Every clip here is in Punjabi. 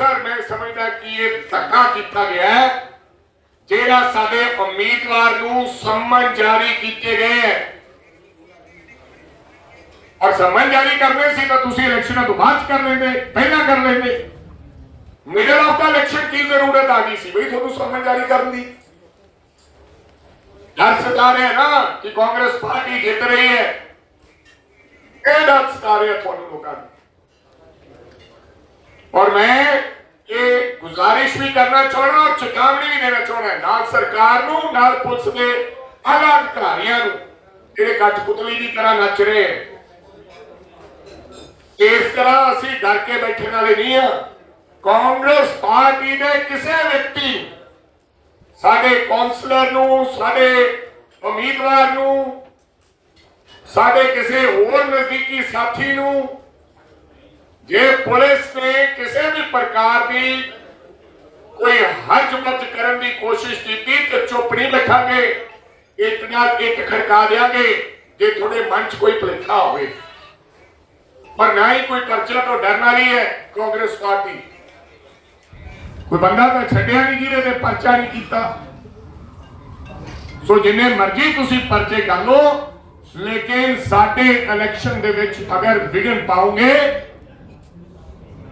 ਸਰਾਸਰ ਮੈਂ ਸਮਝਦਾ ਕਿ ਇਹ ਧੱਕਾ ਕੀਤਾ ਗਿਆ ਹੈ, ਜਿਹੜਾ ਸਾਡੇ ਉਮੀਦਵਾਰ ਨੂੰ ਸੰਮਨ ਜਾਰੀ ਕੀਤੇ ਗਏ ਹੈ। ਔਰ ਸੰਮਨ ਜਾਰੀ ਕਰਨੇ ਸੀ ਤਾਂ ਤੁਸੀਂ ਇਲੈਕਸ਼ਨਾਂ ਤੋਂ ਬਾਅਦ ਕਰ ਲੈਂਦੇ, ਪਹਿਲਾਂ ਕਰ ਲੈਂਦੇ। ਮਿਡਲ ਆਫ ਦਾ ਇਲੈਕਸ਼ਨ ਕੀ ਜ਼ਰੂਰਤ ਆ ਗਈ ਸੀ? ਬਈ ਤੁਹਾਨੂੰ ਸੰਮਨ ਜਾਰੀ ਕਰਨ ਦੀ। ਡਰ ਸਤਾ ਰਿਹਾ ਨਾ ਕਿ ਕਾਂਗਰਸ ਪਾਰਟੀ ਜਿੱਤ ਰਹੀ ਹੈ। ਇਹ ਡਰ ਸਤਾ ਰਿਹਾ ਤੁਹਾਨੂੰ ਲੋਕਾਂ ਨੂੰ। ਔਰ ਮੈਂ ਇਹ ਗੁਜ਼ਾਰਿਸ਼ ਵੀ ਕਰਨਾ ਚਾਹਣਾ ਔਰ ਚੇਤਾਵਨੀ ਵੀ ਦੇਣਾ ਚਾਹਣਾ ਨਾਲ ਸਰਕਾਰ ਨੂੰ, ਨਾਲ ਪੁਲਿਸ ਦੇ ਆਲਾ ਅਧਿਕਾਰੀਆਂ ਨੂੰ। ਜਿਹੜੇ ਕਠਪੁਤਲੀ ਦੀ ਤਰ੍ਹਾਂ ਨੱਚ ਰਹੇ ਹੈ ਇਸ ਤਰ੍ਹਾਂ ਅਸੀਂ ਡਰ ਕੇ ਬੈਠਣ ਵਾਲੇ ਨਹੀਂ ਆ। ਕਾਂਗਰਸ ਪਾਰਟੀ ਦੇ ਕਿਸੇ ਵਿਅਕਤੀ, ਸਾਡੇ ਕੌਂਸਲਰ ਨੂੰ, ਸਾਡੇ ਉਮੀਦਵਾਰ ਨੂੰ, ਸਾਡੇ ਕਿਸੇ ਹੋਰ ਨਜ਼ਦੀਕੀ ਸਾਥੀ ਨੂੰ ਜੇ ਪੁਲਿਸ ਨੇ ਕਿਸੇ ਵੀ ਪ੍ਰਕਾਰ ਦੀ ਕੋਈ ਹਰਜ-ਮਰਜ ਕਰਨ ਦੀ ਕੋਸ਼ਿਸ਼ ਕੀਤੀ ਤੇ ਚੁੱਪ ਨਹੀਂ ਬੈਠਾਂਗੇ ਇੱਕ ਇੱਕ ਖੜਕਾ ਦੇਾਂਗੇ ਜੇ ਤੁਹਾਡੇ ਮਨ 'ਚ ਕੋਈ ਭੁਲੇਖਾ ਹੋਵੇ। ਪਰ ਨਾ ਹੀ ਕੋਈ ਪਰਚਾ ਤੋਂ ਡਰਨ ਵਾਲੀ ਹੈ ਕਾਂਗਰਸ ਪਾਰਟੀ। ਕੋਈ ਬੰਦਾ ਤਾਂ ਛੱਡਿਆ ਨਹੀਂ ਜਿਹਦੇ ਤੇ ਪਰਚਾ ਨਹੀਂ ਕੀਤਾ। ਸੋ ਜਿੰਨੇ ਮਰਜ਼ੀ ਤੁਸੀਂ ਪਰਚੇ ਕਰ ਲਓ, ਲੇਕਿਨ ਸਾਡੇ ਇਲੈਕਸ਼ਨ ਦੇ ਵਿੱਚ ਅਗਰ ਵਿਗਨ ਪਾਉਂਗੇ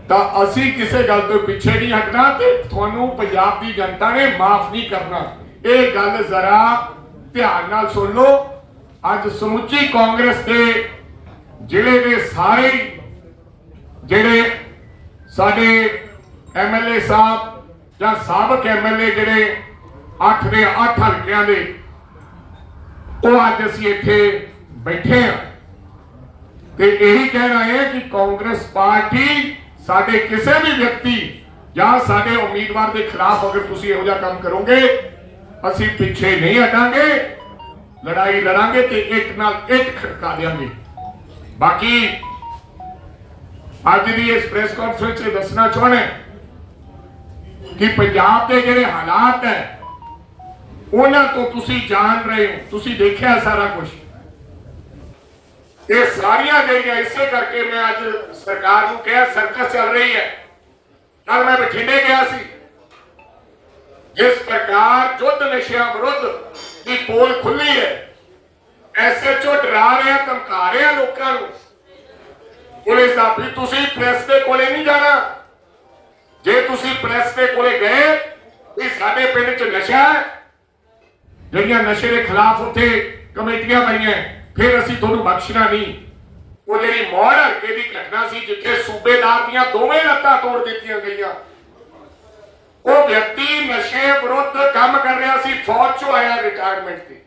ਤਾਂ ਅਸੀਂ ਕਿਸੇ ਗੱਲ ਤੋਂ ਪਿੱਛੇ ਨਹੀਂ ਹਟਣਾ ਤੇ ਤੁਹਾਨੂੰ ਪੰਜਾਬ ਦੀ ਜਨਤਾ ਨੇ ਮਾਫ ਨਹੀਂ ਕਰਨਾ। ਇਹ ਗੱਲ ਜ਼ਰਾ ਧਿਆਨ ਨਾਲ ਸੁਣ ਲਓ। ਅੱਜ ਸਮੁੱਚੀ ਕਾਂਗਰਸ ਦੇ ਜ਼ਿਲ੍ਹੇ ਦੇ ਸਾਰੇ ਜਿਹੜੇ ਸਾਡੇ ਐਮਐਲਏ ਸਾਹਿਬ ਜਾਂ ਸਾਬਕ ਐਮਐਲਏ ਜਿਹੜੇ 8 ਦੇ 8 ਹਲਕਿਆਂ ਦੇ, ਉਹ ਅੱਜ ਅਸੀਂ ਇੱਥੇ ਬੈਠੇ ਆ ਤੇ ਇਹੀ ਕਹਿਣਾ ਹੈ ਕਿ ਕਾਂਗਰਸ ਪਾਰਟੀ ਸਾਡੇ ਕਿਸੇ ਵੀ ਵਿਅਕਤੀ ਜਾਂ ਸਾਡੇ ਉਮੀਦਵਾਰ ਦੇ ਖਿਲਾਫ ਅਗਰ ਤੁਸੀਂ ਇਹੋ ਜਿਹਾ ਕੰਮ ਕਰੋਗੇ, ਅਸੀਂ ਪਿੱਛੇ ਨਹੀਂ ਹਟਾਂਗੇ, ਲੜਾਈ ਲੜਾਂਗੇ ਤੇ ਇੱਕ ਨਾਲ ਇੱਕ ਖੜਕਾ ਦੇਵਾਂਗੇ ਬਾਕੀ ਅੱਜ ਦੀ ਇਸ ਪ੍ਰੈਸ ਕਾਨਫਰੰਸ 'ਚ ਦੱਸਣਾ ਚਾਹੁੰਦਾ ਕਿ ਪੰਜਾਬ ਦੇ ਜਿਹੜੇ ਹਾਲਾਤ ਹੈ, ਉਹਨਾਂ ਤੋਂ ਤੁਸੀਂ ਜਾਣ ਰਹੇ ਹੋ, ਤੁਸੀਂ ਦੇਖਿਆ ਸਾਰਾ ਕੁਝ ਇਹ ਸਾਰੀਆਂ ਜਿਹੜੀਆਂ ਇਸੇ ਕਰਕੇ ਮੈਂ ਅੱਜ ਸਰਕਾਰ ਨੂੰ ਕਿਹਾ ਸਰਕਸ ਚੱਲ ਰਹੀ ਹੈ ਕੱਲ ਮੈਂ ਬਠਿੰਡੇ ਗਿਆ ਸੀ ਜਿਸ ਪ੍ਰਕਾਰ ਜੁੱਧ ਨਸ਼ਿਆਂ ਵਿਰੁੱਧ ਦੀ ਪੋਲ ਖੁੱਲੀ ਹੈ ਐਸਐਚਓ ਡਰਾ ਰਿਹਾ ਧਮਕਾ ਰਿਹਾ ਲੋਕਾਂ ਨੂੰ ਪੁਲਿਸ ਦਾ ਵੀ ਤੁਸੀਂ ਪ੍ਰੈਸ ਦੇ ਕੋਲੇ ਨਹੀਂ ਜਾਣਾ ਜੇ ਤੁਸੀਂ ਪ੍ਰੈਸ ਦੇ ਕੋਲੇ ਗਏ ਵੀ ਸਾਡੇ ਪਿੰਡ 'ਚ ਨਸ਼ਾ ਹੈ ਜਿਹੜੀਆਂ ਨਸ਼ੇ ਦੇ ਖਿਲਾਫ ਉੱਥੇ ਕਮੇਟੀਆਂ ਬਣੀਆਂ ਫਿਰ ਅਸੀਂ ਤੁਹਾਨੂੰ ਬਖਸ਼ਣਾ ਨਹੀਂ। ਉਹ ਜਿਹੜੀ ਮੌੜ ਹਲਕੇ ਦੀ ਘਟਨਾ ਸੀ, ਜਿੱਥੇ ਸੂਬੇਦਾਰ ਦੀਆਂ ਦੋਵੇਂ ਲੱਤਾਂ ਤੋੜ ਦਿੱਤੀਆਂ ਗਈਆਂ। ਉਹ ਵਿਅਕਤੀ ਨਸ਼ੇ ਵਿਰੁੱਧ ਕੰਮ ਕਰ ਰਿਹਾ ਸੀ, ਫੌਜ ਚੋਂ ਆਇਆ ਰਿਟਾਇਰਮੈਂਟ ਤੇ।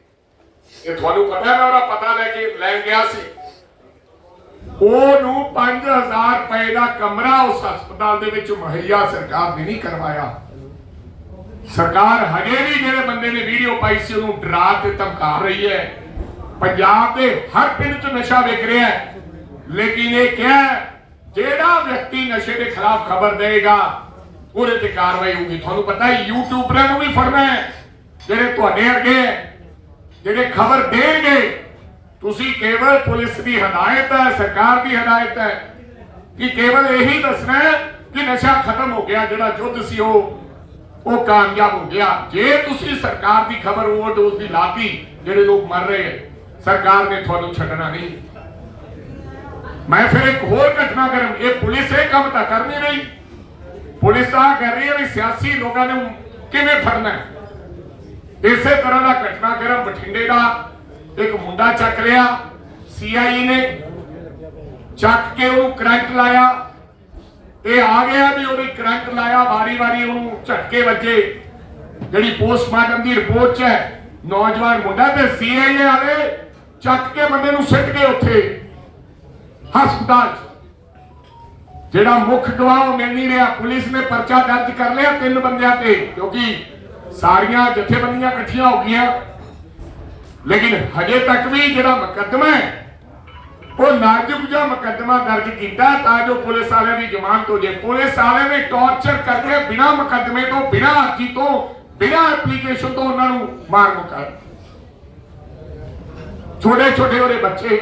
ਇਹ ਤੁਹਾਨੂੰ ਪਤਾ ਮੈਂ ਉਹਦਾ ਪਤਾ ਲੈ ਕੇ ਲੈ ਗਿਆ ਸੀ। ਉਹਨੂੰ 5000 ਰੁਪਏ ਦਾ ਕਮਰਾ ਉਸ ਹਸਪਤਾਲ ਦੇ ਵਿੱਚ ਮੁਹੱਈਆ ਸਰਕਾਰ ਨੇ ਨਹੀਂ ਕਰਵਾਇਆ। ਸਰਕਾਰ ਹਜੇ ਵੀ ਜਿਹੜੇ ਬੰਦੇ ਨੇ ਵੀਡੀਓ ਪਾਈ ਸੀ, ਉਹਨੂੰ ਡਰਾ ਤੇ ਧਮਕਾ ਰਹੀ ਹੈ। ਪੰਜਾਬ ਦੇ ਹਰ ਪਿੰਡ 'ਚ ਨਸ਼ਾ ਵੇਖ ਰਿਹਾ ਹੈ। ਲੇਕਿਨ ਇਹ ਕਿਹਾ ਜਿਹੜਾ ਵਿਅਕਤੀ ਨਸ਼ੇ ਦੇ ਖਿਲਾਫ ਖਬਰ ਦੇਗਾ ਉਹਦੇ ਤੇ ਕਾਰਵਾਈ ਹੋਊਗੀ। ਤੁਹਾਨੂੰ ਪਤਾ ਹੈ, ਯੂਟਿਊਬਰਾਂ ਨੂੰ ਵੀ ਫੜਨਾ ਹੈ, ਜਿਹੜੇ ਤੁਹਾਡੇ ਅੱਗੇ ਜਿਹੜੇ ਖਬਰ ਦੇਣਗੇ। ਤੁਸੀਂ ਕੇਵਲ ਪੁਲਿਸ ਦੀ ਹਦਾਇਤ ਹੈ, ਸਰਕਾਰ ਦੀ ਹਦਾਇਤ ਹੈ, ਕਿ ਕੇਵਲ ਇਹੀ ਦੱਸਣਾ ਹੈ ਕਿ ਨਸ਼ਾ ਖਤਮ ਹੋ ਗਿਆ, ਜਿਹੜਾ ਯੁੱਧ ਸੀ ਉਹ ਉਹ ਕਾਮਯਾਬ ਹੋ ਗਿਆ। ਜੇ ਤੁਸੀਂ ਸਰਕਾਰ ਦੀ ਖਬਰ ਓਵਰਡੋਜ਼ ਦੀ ਲਾਤੀ, ਜਿਹੜੇ ਲੋਕ ਮਰ ਰਹੇ ਹੈ ਸਰਕਾਰ ਨੇ ਤੁਹਾਨੂੰ ਛੱਡਣਾ ਨਹੀਂ। ਮੈਂ ਫਿਰ ਇੱਕ ਹੋਰ ਘਟਨਾ ਕਰਾਂ ਇਹ ਪੁਲਿਸ ਇਹ ਕੰਮ ਤਾਂ ਕਰ ਨਹੀਂ। ਪੁਲਿਸ ਆ ਕਰ ਰਹੀ ਹੈ ਵੀ ਸਿਆਸੀ ਲੋਕਾਂ ਨੂੰ ਕਿਵੇਂ ਫੜਨਾ ਇਸੇ ਤਰ੍ਹਾਂ ਦਾ ਘਟਨਾਕ੍ਰਮ ਬਠਿੰਡੇ ਦਾ ਇੱਕ ਮੁੰਡਾ ਚੱਕ ਲਿਆ। ਸੀਆਈ ਨੇ ਚੱਕ ਕੇ ਉਹਨੂੰ ਕਰੰਟ ਲਾਇਆ। ਇਹ ਆ ਗਿਆ ਵੀ ਉਹਨੇ ਕਰੰਟ ਲਾਇਆ, ਵਾਰੀ-ਵਾਰੀ ਉਹਨੂੰ ਝਟਕੇ ਵੱਜੇ। ਜਿਹੜੀ ਪੋਸਟਮਾਰਟਮ ਦੀ ਰਿਪੋਰਟ 'ਚ ਹੈ, ਨੌਜਵਾਨ ਮੁੰਡਾ ਤੇ ਸੀਆਈ ਵਾਲੇ ਚੱਕ ਕੇ ਬੰਦੇ ਨੂੰ ਸਿੱਟ ਕੇ ਉੱਥੇ, ਹਸਪਤਾਲ 'ਚ। ਜਿਹੜਾ ਮੁੱਖ ਗਵਾਹ ਉਹ ਮਿਲ ਨਹੀਂ ਰਿਹਾ, ਪੁਲਿਸ ਨੇ ਪਰਚਾ ਦਰਜ ਕਰ ਲਿਆ ਤਿੰਨ ਬੰਦਿਆਂ ਤੇ, ਕਿਉਂਕਿ ਸਾਰੀਆਂ ਜਥੇਬੰਦੀਆਂ ਇਕੱਠੀਆਂ ਹੋ ਗਈਆਂ। ਲੇਕਿਨ ਹਜੇ ਤੱਕ ਵੀ ਜਿਹੜਾ ਮੁਕੱਦਮਾ ਹੈ, ਉਹ ਨਾਜ਼ੁਕ ਜਿਹਾ ਮੁਕੱਦਮਾ ਦਰਜ ਕੀਤਾ ਤਾਂ ਜੋ ਪੁਲਿਸ ਵਾਲਿਆਂ ਦੀ ਜ਼ਮਾਨਤ ਹੋ ਜਾਏ। ਪੁਲਿਸ ਵਾਲਿਆਂ ਨੇ ਟੌਰਚਰ ਕਰਕੇ ਬਿਨਾਂ ਮੁਕੱਦਮੇ ਤੋਂ, ਬਿਨਾਂ ਅਰਜ਼ੀ ਤੋਂ, ਬਿਨਾਂ ਐਪਲੀਕੇਸ਼ਨ ਤੋਂ ਉਹਨਾਂ ਨੂੰ ਮਾਰ ਮੁਕਾ ਛੋਟੇ ਛੋਟੇ ਉਹਦੇ ਬੱਚੇ।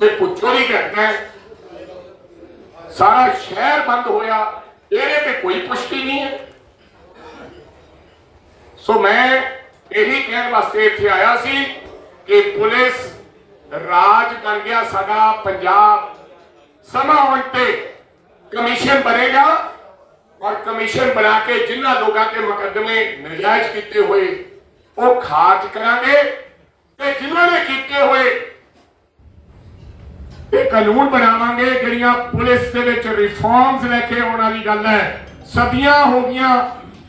ਤੇ ਪੁੱਛੋ ਨਹੀਂ ਕਰਦਾ ਸਾਰਾ ਸ਼ਹਿਰ ਬੰਦ ਹੋਇਆ, ਇਹਦੇ ਤੇ ਕੋਈ ਪੁਸ਼ਟੀ ਨਹੀਂ ਹੈ। ਸੋ ਮੈਂ ਇਹੀ ਕਹਿਣ ਵਾਸਤੇ ਇੱਥੇ ਆਇਆ ਸੀ ਕਿ ਪੁਲਿਸ ਰਾਜ ਕਰ ਗਿਆ ਸਾਡਾ ਪੰਜਾਬ। ਸਮਾਂ ਆਉਣ ਤੇ ਕਮਿਸ਼ਨ ਬਣੇਗਾ ਔਰ ਕਮਿਸ਼ਨ ਬਣਾ ਕੇ ਜਿਨ੍ਹਾਂ ਲੋਕਾਂ ਤੇ ਮੁਕੱਦਮੇ ਨਜਾਇਜ਼ ਕੀਤੇ ਹੋਏ ਉਹ ਖਾਰਜ ਕਰਾਂਗੇ। ਤੇ ਜਿਨ੍ਹਾਂ ਨੇ ਕੀਤੇ ਹੋਏ ਇਹ ਕਾਨੂੰਨ ਬਣਾਵਾਂਗੇ, ਜਿਹੜੀਆਂ ਪੁਲਿਸ ਦੇ ਵਿੱਚ ਰਿਫਾਰਮਸ ਲੈ ਕੇ ਆਉਣ ਵਾਲੀ ਗੱਲ ਹੈ। ਸਦੀਆਂ ਹੋ ਗਈਆਂ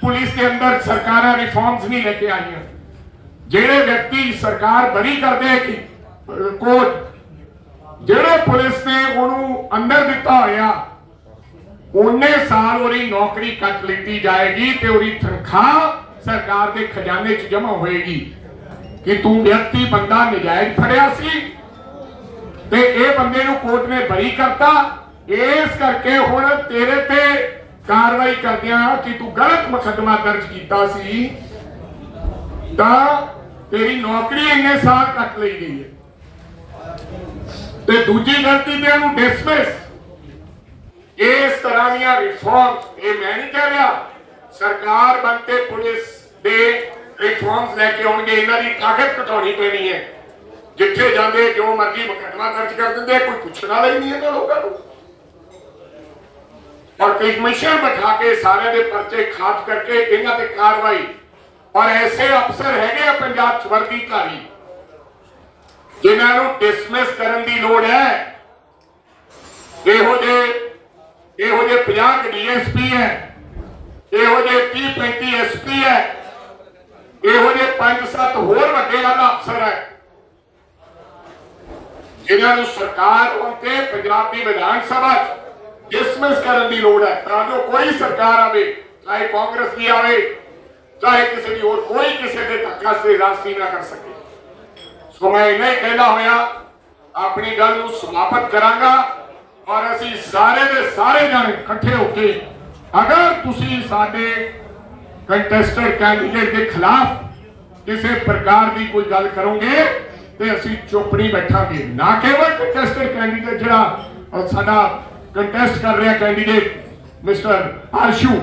ਪੁਲਿਸ ਦੇ ਅੰਦਰ ਸਰਕਾਰਾਂ ਰਿਫਾਰਮਸ ਨਹੀਂ ਲੈ ਕੇ ਆਈਆਂ। ਜਿਹੜੇ ਵਿਅਕਤੀ ਸਰਕਾਰ ਬਰੀ ਕਰਦੇ ਹੈ ਕਿ ਕੋਰਟ ਜਿਹੜੇ ਪੁਲਿਸ ਨੇ ਉਹਨੂੰ ਅੰਦਰ ਦਿੱਤਾ ਹੋਇਆ, ਉਹਨੇ ਸਾਲ ਉਹਦੀ ਨੌਕਰੀ ਕੱਟ ਲਿੱਤੀ ਜਾਏਗੀ ਤੇ ਉਹਦੀ ਤਨਖਾਹ ਸਰਕਾਰ ਦੇ ਖਜ਼ਾਨੇ 'ਚ ਜਮ੍ਹਾਂ ਹੋਏਗੀ। ਕਿ ਤੂੰ ਵਿਅਕਤੀ ਬੰਦਾ, ਨਜਾਇਜ਼ ਫੜਿਆ ਸੀ। ਤੇ ਇਹ ਬੰਦੇ ਨੂੰ ਕੋਰਟ ਨੇ ਬਰੀ ਕਰਤਾ। ਇਸ ਕਰਕੇ ਹੁਣ ਤੇਰੇ ਤੇ ਕਾਰਵਾਈ ਕਰਦਿਆਂ ਕਿ ਤੂੰ ਗਲਤ ਮੁਕੱਦਮਾ ਦਰਜ ਕੀਤਾ ਸੀ। ਤਾਂ ਤੇਰੀ ਨੌਕਰੀ ਇੰਨੇ ਸਾਲ ਕੱਟ ਲਈ ਗਈ ਹੈ। ਤੇ ਦੂਜੀ ਗਲਤੀ ਤੇ ਉਹਨੂੰ ਡਿਸਮਿਸ ਇਸ ਤਰ੍ਹਾਂ ਦੀਆਂ ਰਿਫਾਰਮ ਇਹ ਮੈਂ ਨਹੀਂ ਕਹਿ ਰਿਹਾ। ਸਰਕਾਰ ਬਣਤੇ ਪੁਲਿਸ ਦੇ ਰਿਫਾਰਮਸ ਲੈ ਕੇ ਆਉਣਗੇ, ਇਹਨਾਂ ਦੀ ਤਾਕਤ ਘਟਾਉਣੀ ਪੈਣੀ ਹੈ। ਜਿੱਥੇ ਜਾਂਦੇ, ਜੋ ਮਰਜ਼ੀ ਮੁਕੱਦਮਾ ਦਰਜ ਕਰ ਦਿੰਦੇ ਕੋਈ ਪੁੱਛਣ ਵਾਲਾ ਹੀ ਨਹੀਂ ਇਹਨਾਂ ਲੋਕਾਂ ਨੂੰ। ਔਰ ਕਮਿਸ਼ਨ ਬਿਠਾ ਕੇ ਸਾਰਿਆਂ ਦੇ ਪਰਚੇ ਖਾਰਜ ਕਰਕੇ ਇਹਨਾਂ ਤੇ ਕਾਰਵਾਈ। ਔਰ ਐਸੇ ਅਫਸਰ ਹੈਗੇ ਆ ਪੰਜਾਬ ਚ ਵਰਦੀਧਾਰੀ ਜਿਨ੍ਹਾਂ ਨੂੰ ਡਿਸਮਿਸ ਕਰਨ ਦੀ ਲੋੜ ਹੈ। ਇਹੋ ਜਿਹੇ ਇਹੋ ਜਿਹੇ 50 ਡੀਐਸਪੀ ਹੈ, ਇਹੋ ਜਿਹੇ 30 35 ਐਸਪੀ ਹੈ ਇਹੋ ਜਿਹੇ 5-7 ਹੋਰ ਵੱਡੇ ਆਲਾ ਅਫਸਰ ਹੈ, ਜਿਨ੍ਹਾਂ ਨੂੰ ਸਰਕਾਰ ਹੁਣ ਤੇ ਵਿਧਾਨ ਸਭਾ ਡਿਸਮਿਸ ਕਰਨ ਦੀ ਲੋੜ ਹੈ। ਤਾਂ ਜੋ ਕੋਈ ਸਰਕਾਰ ਆਵੇ, ਚਾਹੇ ਕਾਂਗਰਸ ਦੀ ਆਵੇ, ਚਾਹੇ ਕਿਸੇ ਦੀ ਹੋਰ ਕੋਈ ਕਿਸੇ ਦੇ ਧੱਕਾ ਸੇ ਰਾਸਤੀ ਨਾ ਕਰ ਸਕੇ। ਸੋ ਮੈਂ ਨਹੀਂ ਕਹਿੰਦਾ ਹੋਇਆ, ਆਪਣੀ ਗੱਲ ਨੂੰ ਸਮਾਪਤ ਕਰਾਂਗਾ ਔਰ ਅਸੀਂ ਸਾਰੇ ਦੇ ਸਾਰੇ ਜਾਣੇ ਇਕੱਠੇ ਹੋ ਕੇ ਅਗਰ ਤੁਸੀਂ ਸਾਡੇ ਕੰਟੈਸਟਡ ਕੈਂਡੀਡੇਟ ਦੇ ਖਿਲਾਫ ਕਿਸੇ ਪ੍ਰਕਾਰ ਦੀ ਕੋਈ ਗੱਲ ਕਰੋਗੇ ਤੇ ਅਸੀਂ ਚੁੱਪ ਨਹੀਂ ਬੈਠਾਂਗੇ। ਨਾ ਕੇਵਲ ਕੰਟੈਸਟਡ ਕੈਂਡੀਡੇਟ ਜਿਹੜਾ ਸਾਡਾ ਕੰਟੈਸਟ ਕਰ ਰਿਹਾ ਕੈਂਡੀਡੇਟ ਮਿਸਟਰ ਆਸ਼ੂ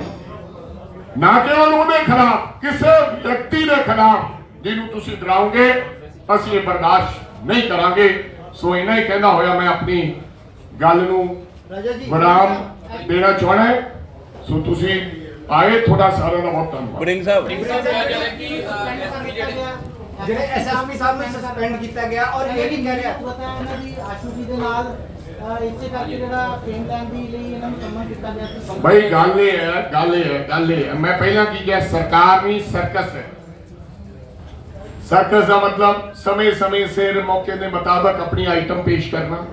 ਨਾ ਕੇਵਲ ਉਹਦੇ ਖਿਲਾਫ ਕਿਸੇ ਵਿਅਕਤੀ ਦੇ ਖਿਲਾਫ ਜਿਹਨੂੰ ਤੁਸੀਂ ਡਰਾਓਗੇ ਅਸੀਂ ਇਹ ਬਰਦਾਸ਼ਤ ਨਹੀਂ ਕਰਾਂਗੇ। ਸੋ ਇਹਨਾਂ ਹੀ ਕਹਿੰਦਾ ਹੋਇਆ ਮੈਂ ਆਪਣੀ ਗੱਲ ਨੂੰ ਰਾਜਾ ਜੀ ਵਿਰਾਮ ਦੇਣਾ ਚਾਹਣਾ ਸੋ ਤੁਸੀਂ ਆਏ ਤੁਹਾਡਾ ਸਾਰਿਆਂ ਦਾ ਬਹੁਤ ਧੰਨਵਾਦ। ਬੜਿੰਗ ਸਾਹਿਬ। ਜਿਹੜੇ ਐਸਐਸਪੀ ਸਾਹਿਬ ਨੂੰ ਸਸਪੈਂਡ ਕੀਤਾ ਗਿਆ ਔਰ ਇਹ ਵੀ ਕਹਿ ਰਿਹਾ। ਪਤਾ ਹੈ ਇਹਨਾਂ ਦੀ ਆਸ਼ੂ ਜੀ ਦੇ ਨਾਲ ਇਸੇ ਕਰਕੇ ਜਿਹੜਾ ਫੇਮ ਲੈਣ ਦੀ ਲਈ ਇਹਨਾਂ ਨੂੰ ਸੰਮਨ ਕੀਤਾ ਗਿਆ ਸੀ। ਭਾਈ ਗੱਲ ਇਹ ਹੈ ਗੱਲ ਇਹ ਹੈ ਗੱਲ ਇਹ ਹੈ। ਮੈਂ ਪਹਿਲਾਂ ਕੀ ਕਿਹਾ ਸਰਕਾਰ ਨਹੀਂ ਸਰਕਸ ਹੈ। ਸਰਕਸ ਦਾ ਮਤਲਬ ਸਮੇਂ ਸਮੇਂ ਸਿਰ ਮੌਕੇ ਦੇ ਮੁਤਾਬਕ ਆਪਣੀ ਆਈਟਮ ਪੇਸ਼ ਕਰਨਾ।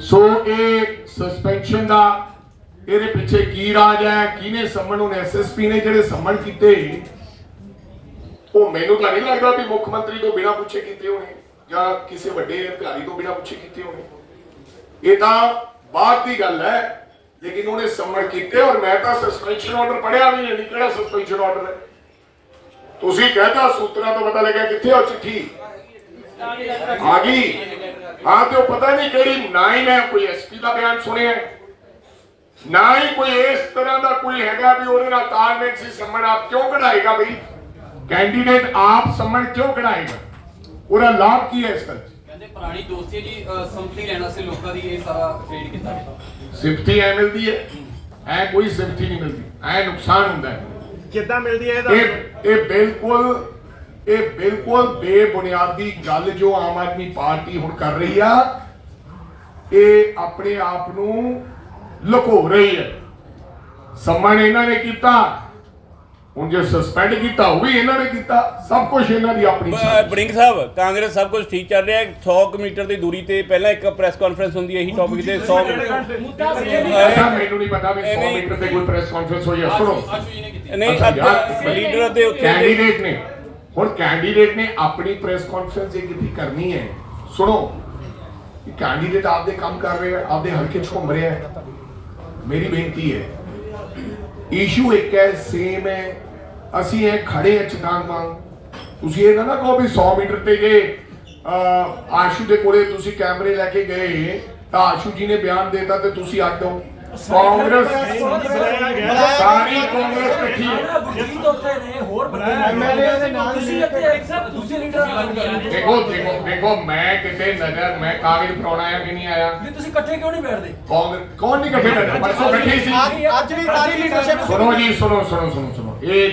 ਸੋ ਇਹ ਸਸਪੈਂਸ਼ਨ ਦਾ ਇਹਦੇ ਪਿੱਛੇ ਕੀ ਰਾਜ ਹੈ, ਕਿਹਨੇ ਸੰਮਣ ਉਹਨੇ ਐਸਐਸਪੀ ਨੇ ਜਿਹੜੇ ਸੰਮਣ ਕੀਤੇ? ਉਹ ਮੈਨੂੰ ਤਾਂ ਨਹੀਂ ਲੱਗਦਾ ਵੀ ਮੁੱਖ ਮੰਤਰੀ ਤੋਂ ਬਿਨਾਂ ਪੁੱਛੇ ਕੀਤੇ ਹੋਣੇ, ਜਾਂ ਕਿਸੇ ਵੱਡੇ ਅਧਿਕਾਰੀ ਤੋਂ ਬਿਨਾਂ ਪੁੱਛੇ ਕੀਤੇ ਹੋਣੇ। ਇਹ ਤਾਂ ਬਾਅਦ ਦੀ ਗੱਲ ਹੈ, ਲੇਕਿਨ ਉਹਨੇ ਸੰਮਣ ਕੀਤੇ ਔਰ ਮੈਂ ਤਾਂ ਸਸਪੈਂਸ਼ਨ ਆਰਡਰ ਪੜਿਆ ਵੀ ਨਹੀਂ, ਕਿਹੜਾ ਸਸਪੈਂਸ਼ਨ ਆਰਡਰ ਹੈ? ਤੁਸੀਂ ਕਹਤਾ, ਸੂਤਰਾਂ ਤੋਂ ਪਤਾ ਲੱਗਿਆ ਕਿੱਥੇ ਉਹ ਚਿੱਠੀ? ਆ ਗਈ। ਹਾਂ, ਤੇ ਉਹ ਪਤਾ ਨਹੀਂ ਕਿਹੜੀ ਨਾ ਹੀ ਮੈਂ ਕੋਈ ਐਸਪੀ ਦਾ ਬਿਆਨ ਸੁਣਿਆ ਨਾ ਹੀ ਕੋਈ ਇਸ ਤਰ੍ਹਾਂ ਦਾ ਕੋਈ ਹੈਗਾ ਵੀ ਉਹਦੇ ਨਾਲ ਤਾਲਮੇਲ ਸੀ ਸੰਮਣ ਆਪ ਕਿਉਂ ਕਢਾਏਗਾ ਬਈ? ਕੈਂਡੀਡੇਟ ਆਪ ਸੰਮਣ ਕਿਉਂ ਕਢਾਏਗਾ? ਉਹਦਾ ਲਾਭ ਕੀ ਹੈ ਇਸ ਗੱਲ ਕਹਿੰਦੇ ਪੁਰਾਣੀ ਦੋਸਤੀ ਜੀ ਸੰਪਤੀ ਲੈਣ ਵਾਸਤੇ ਲੋਕਾਂ ਦੀ ਇਹ ਸਾਰਾ ਟ੍ਰੇਡ ਕੀਤਾ ਗਿਆ। ਸਿਫਤੀ ਐ ਮਿਲਦੀ ਹੈ? ਐ ਕੋਈ ਸਿਫਤੀ ਨਹੀਂ ਮਿਲਦੀ। ਐ ਨੁਕਸਾਨ ਹੁੰਦਾ ਹੈ। ਕਿੱਦਾਂ ਮਿਲਦੀ ਹੈ ਇਹ ਇਹ ਬਿਲਕੁਲ ਇਹ ਬਿਲਕੁਲ ਬੇਬੁਨਿਆਦੀ ਗੱਲ ਜੋ ਆਮ ਆਦਮੀ ਪਾਰਟੀ ਹੁਣ ਕਰ ਰਹੀ ਆ ਇਹ ਆਪਣੇ ਆਪ ਨੂੰ ਲੁਕੋ ਰਹੀ ਹੈ। ਸੰਮਣ ਇਹਨਾਂ ਨੇ ਕੀਤਾ। ਹੁਣ ਜੇ ਸਸਪੈਂਡ ਕੀਤਾ ਉਹ ਵੀ ਇਹਨਾਂ ਨੇ ਕੀਤਾ। ਸਭ ਕੁਝ ਇਹਨਾਂ ਦੀ ਆਪਣੀ। ਬੜਿੰਗ ਸਾਹਿਬ ਕਾਂਗਰਸ ਸਭ ਕੁਝ ਠੀਕ ਚੱਲ ਰਿਹਾ। ਹੈ 100 ਮੀਟਰ ਦੀ ਦੂਰੀ ਤੇ ਪਹਿਲਾਂ ਇੱਕ ਪ੍ਰੈਸ ਕਾਨਫਰੰਸ ਹੁੰਦੀ ਹੈ ਇਹੀ ਟੌਪਿਕ ਤੇ 100 ਐਸਾ ਮੈਨੂੰ ਨਹੀਂ ਪਤਾ ਵੀ 100 ਮੀਟਰ ਤੇ ਕੋਈ ਪ੍ਰੈਸ ਕਾਨਫਰੰਸ ਹੋਈ ਹੈ ਸੁਣੋ। ਨਹੀਂ ਲੀਡਰ ਦੇ ਉੱਤੇ ਕੈਂਡੀਡੇਟ ਨੇ। ਹੁਣ ਕੈਂਡੀਡੇਟ ਨੇ ਆਪਣੀ ਪ੍ਰੈਸ ਕਾਨਫਰੰਸ ਇਹ ਕਿੱਥੇ ਕਰਨੀ ਹੈ? ਸੁਣੋ। ਕਿ ਕੈਂਡੀਡੇਟ ਆਪਦੇ ਕੰਮ ਕਰ ਰਿਹਾ ਆਪਦੇ ਹਲਕੇ 'ਚ ਘੁੰਮ ਰਿਹਾ ਹੈ। ਮੇਰੀ ਬੇਨਤੀ ਹੈ ਇਸ਼ੂ ਇੱਕ ਹੈ ਸੇਮ ਹੈ ਅਸੀਂ ਇਹ ਖੜੇ ਹਾਂ ਚਟਾਨ ਵਾਂਗ। ਤੁਸੀਂ ਇਹ ਨਾ ਕਹੋ ਵੀ 100 ਮੀਟਰ ਤੇ ਜੇ ਅਹ, ਆਸ਼ੂ ਦੇ ਕੋਲੇ ਤੁਸੀਂ ਕੈਮਰੇ ਲੈ ਕੇ ਗਏ ਤਾਂ ਆਸ਼ੂ ਜੀ ਨੇ ਬਿਆਨ ਦੇਤਾ ਤੇ ਤੁਸੀਂ ਅੱਡ ਹੋ। ਕਾਂਗਰਸ ਸਾਰੀ ਕਾਂਗਰਸ ਇਕੱਠੀ ਹੈ। ਗੁਰਜੀਤ ਉੱਥੇ ਨੇ ਹੋਰ ਬੰਦੇ MLA ਦੇ ਨਾਲ ਤੁਸੀਂ ਇੱਥੇ ਇੱਕ ਸਾਹਿਬ ਦੂਜੇ ਲੀਡਰ ਨਾਲ ਗੱਲ ਦੇਖੋ ਦੇਖੋ ਦੇਖੋ ਮੈਂ ਕਿਤੇ ਨਜ਼ਰ ਮੈਂ ਕਾਗਜ਼ ਫੜਾਉਣ ਆਇਆ ਕਿ ਨਹੀਂ ਆਇਆ? ਨਹੀਂ ਤੁਸੀਂ ਇਕੱਠੇ ਕਿਉਂ ਨਹੀਂ ਬੈਠਦੇ? ਕਾਂਗਰਸ ਕੌਣ ਨਹੀਂ ਇਕੱਠੇ ਬੈਠਾ ਪਰਸੋਂ ਬੈਠੇ ਸੀ। ਅੱਜ ਵੀ ਸਾਰੀ ਲੀਡਰਸ਼ਿਪ ਸੁਣੋ ਜੀ ਸੁਣੋ ਸੁਣੋ ਸੁਣੋ ਸੁਣੋ। ਇਹ